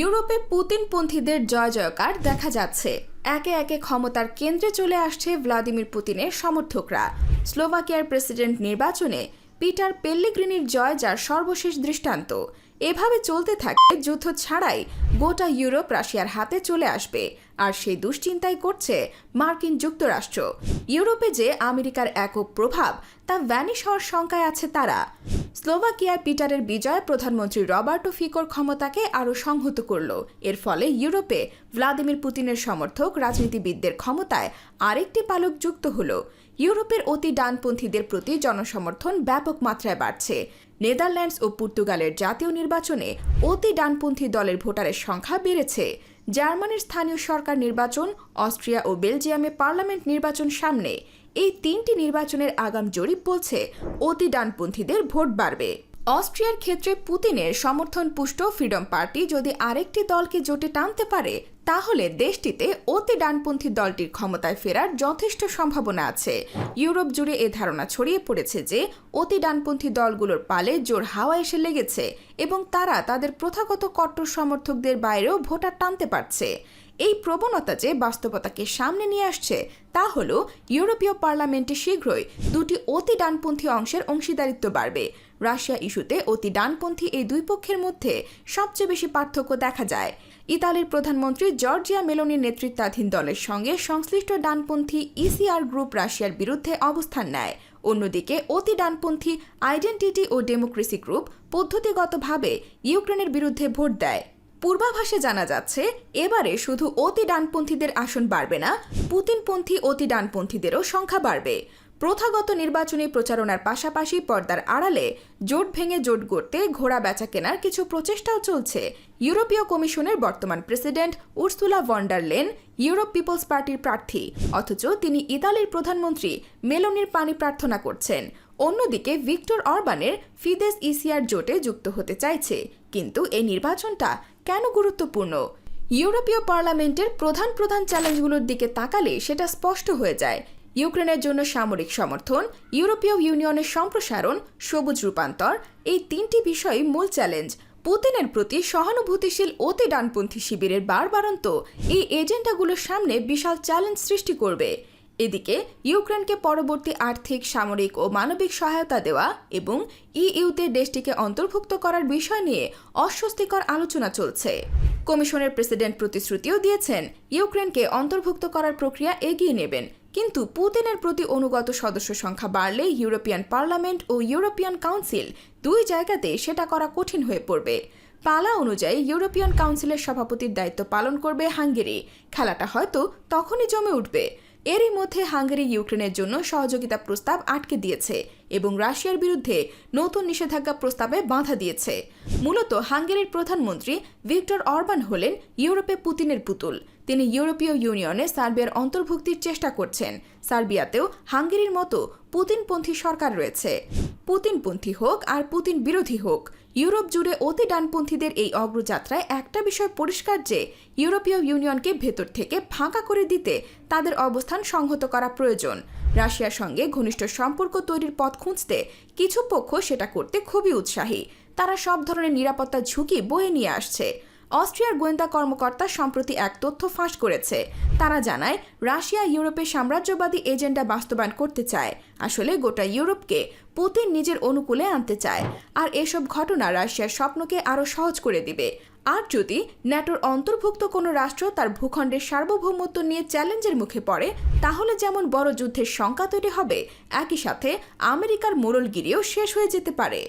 ইউরোপে পুতিনপন্থীদের জয় জয়কার দেখা যাচ্ছে। একে একে ক্ষমতার কেন্দ্রে চলে আসছে ভ্লাদিমির পুতিনের সমর্থকরা। স্লোভাকিয়ার প্রেসিডেন্ট নির্বাচনে পিটার পেল্লিগ্রিনির জয় যার সর্বশেষ দৃষ্টান্ত। এভাবে চলতে থাকে যুদ্ধ ছাড়াই গোটা ইউরোপ রাশিয়ার হাতে চলে আসবে আর সেই দুশ্চিন্তাই করছে মার্কিন যুক্তরাষ্ট্র। ইউরোপে যে আমেরিকার একক প্রভাব, তা ভ্যানিশ হওয়ার শঙ্কায় আছে তারা। স্লোভাকিয়ায় পিটারের বিজয় প্রধানমন্ত্রী রবার্টো ফিকোর ক্ষমতাকে আরও সংহত করল। এর ফলে ইউরোপে ভ্লাদিমির পুতিনের সমর্থক রাজনীতিবিদদের ক্ষমতায় আরেকটি পালক যুক্ত হল। ইউরোপের অতি ডানপন্থীদের প্রতি জনসমর্থন ব্যাপক মাত্রায় বাড়ছে। নেদারল্যান্ডস ও পর্তুগালের জাতীয় নির্বাচনে অতি ডানপন্থী দলের ভোটারের সংখ্যা বেড়েছে। জার্মানির স্থানীয় সরকার নির্বাচন, অস্ট্রিয়া ও বেলজিয়ামে পার্লামেন্ট নির্বাচন সামনে। এই তিনটি নির্বাচনের আগাম জরিপ বলছে, অতি ডানপন্থীদের ভোট বাড়বে। অস্ট্রিয়ার ক্ষেত্রে পুতিনের সমর্থন পুষ্ট ফ্রিডম পার্টি যদি আরেকটি দলকে জোটে টানতে পারে, তাহলে দেশটিতে অতি ডানপন্থী দলটির ক্ষমতায় ফেরার যথেষ্ট সম্ভাবনা আছে। ইউরোপ জুড়ে এ ধারণা ছড়িয়ে পড়েছে যে, অতি ডানপন্থী দলগুলোর পালে জোর হাওয়া এসে লেগেছে এবং তারা তাদের প্রথাগত কট্টর সমর্থকদের বাইরেও ভোটার টানতে পারছে। এই প্রবণতা যে বাস্তবতাকে সামনে নিয়ে আসছে, তা হল ইউরোপীয় পার্লামেন্টে শীঘ্রই দুটি অতি ডানপন্থী অংশের অংশীদারিত্ব বাড়বে। রাশিয়া ইস্যুতে অতি ডানপন্থী এই দুই পক্ষের মধ্যে সবচেয়ে বেশি পার্থক্য দেখা যায়। ইতালির প্রধানমন্ত্রী জর্জিয়া মেলোনির নেতৃত্বাধীন দলের সঙ্গে সংশ্লিষ্ট ডানপন্থী ইসিআর গ্রুপ রাশিয়ার বিরুদ্ধে অবস্থান নেয়। অন্যদিকে অতি ডানপন্থী আইডেন্টিটি ও ডেমোক্রেসি গ্রুপ পদ্ধতিগতভাবে ইউক্রেনের বিরুদ্ধে ভোট দেয়। পূর্বাভাসে জানা যাচ্ছে, এবারে শুধু অতি ডানপন্থীদের আসন বাড়বে না, পুতিনপন্থী অতি ডানপন্থীদেরও সংখ্যা বাড়বে। প্রথাগত নির্বাচনী প্রচারণার পাশাপাশি পর্দার আড়ালে জোট ভেঙে জোট গড়তে ঘোড়া বেচা কেনার কিছু প্রচেষ্টাও চলছে। ইউরোপীয় কমিশনের বর্তমান president Ursula von der Leyen Europe People's পার্টির প্রার্থী, অথচ তিনি ইতালির প্রধানমন্ত্রী মেলোনির পানি প্রার্থনা করছেন। অন্যদিকে ভিক্টর অরবানের ফিদেস ইসিআর জোটে যুক্ত হতে চাইছে, কিন্তু এই নির্বাচনটা কেন গুরুত্বপূর্ণ? ইউরোপীয় পার্লামেন্টের প্রধান প্রধান চ্যালেঞ্জগুলোর দিকে তাকালে সেটা স্পষ্ট হয়ে যায়। ইউক্রেনের জন্য সামরিক সমর্থন, ইউরোপীয় ইউনিয়নের সম্প্রসারণ, সবুজ রূপান্তর, এই তিনটি বিষয় মূল চ্যালেঞ্জ। পুতিনের প্রতি সহানুভূতিশীল অতি ডানপন্থী শিবিরের বারবারন্ত এই এজেন্ডাগুলোর সামনে বিশাল চ্যালেঞ্জ সৃষ্টি করবে। এদিকে, ইউক্রেনকে পরবর্তী আর্থিক, সামরিক ও মানবিক সহায়তা দেওয়া এবং ইইউতে দেশটিকে অন্তর্ভুক্ত করার বিষয় নিয়ে অস্বস্তিকর আলোচনা চলছে। কমিশনের প্রেসিডেন্ট প্রতিশ্রুতিও দিয়েছেন, ইউক্রেনকে অন্তর্ভুক্ত করার প্রক্রিয়া এগিয়ে নেবেন। কিন্তু পুতিনের প্রতি অনুগত সদস্য সংখ্যা বাড়লে ইউরোপিয়ান পার্লামেন্ট ও ইউরোপিয়ান কাউন্সিল দুই জায়গাতে সেটা করা কঠিন হয়ে পড়বে। পালা অনুযায়ী ইউরোপিয়ান কাউন্সিলের সভাপতির দায়িত্ব পালন করবে হাঙ্গেরি। খেলাটা হয়তো তখনই জমে উঠবে। এরই মধ্যে হাঙ্গেরি ইউক্রেনের জন্য সহযোগিতা প্রস্তাব আটকে দিয়েছে এবং রাশিয়ার বিরুদ্ধে নতুন নিষেধাজ্ঞা প্রস্তাবে বাধা দিয়েছে। মূলত হাঙ্গেরির প্রধানমন্ত্রী ভিক্টর অরবান হলেন ইউরোপে পুতিনের পুতুল। তিনি ইউরোপীয় ইউনিয়নে সার্বিয়ার অন্তর্ভুক্তির চেষ্টা করছেন। সার্বিয়াতেও হাঙ্গেরির মতো পুতিনপন্থী সরকার রয়েছে। পুতিনপন্থী হোক আর পুতিন বিরোধী হোক ইউরোপ জুড়ে অতি ডানপন্থীদের এই অগ্রযাত্রায় একটা বিষয় পরিষ্কার যে, ইউরোপীয় ইউনিয়নকে ভেতর থেকে ফাঁকা করে দিতে তাদের অবস্থান সংহত করা প্রয়োজন। রাশিয়ার সঙ্গে ঘনিষ্ঠ সম্পর্ক তৈরির পথ খুঁজতে কিছু পক্ষ সেটা করতে খুবই উৎসাহী। তারা সব ধরনের নিরাপত্তা ঝুঁকি বয়ে নিয়ে আসছে। অস্ট্রিয়ার গোয়েন্দা কর্মকর্তা সম্প্রতি এক তথ্য ফাঁস করেছে। তারা জানায়, রাশিয়া ইউরোপে সাম্রাজ্যবাদী এজেন্ডা বাস্তবায়ন করতে চায়। আসলে গোটা ইউরোপকে পুতিন নিজের অনুকূলে আনতে চায়। আর এসব ঘটনা রাশিয়ার স্বপ্নকে আরও সহজ করে দিবে। আর যদি ন্যাটোর অন্তর্ভুক্ত কোনো রাষ্ট্র তার ভূখণ্ডের সার্বভৌমত্ব নিয়ে চ্যালেঞ্জের মুখে পড়ে, তাহলে যেমন বড় যুদ্ধের শঙ্কা তৈরি হবে, একই সাথে আমেরিকার মোড়লগিরিও শেষ হয়ে যেতে পারে।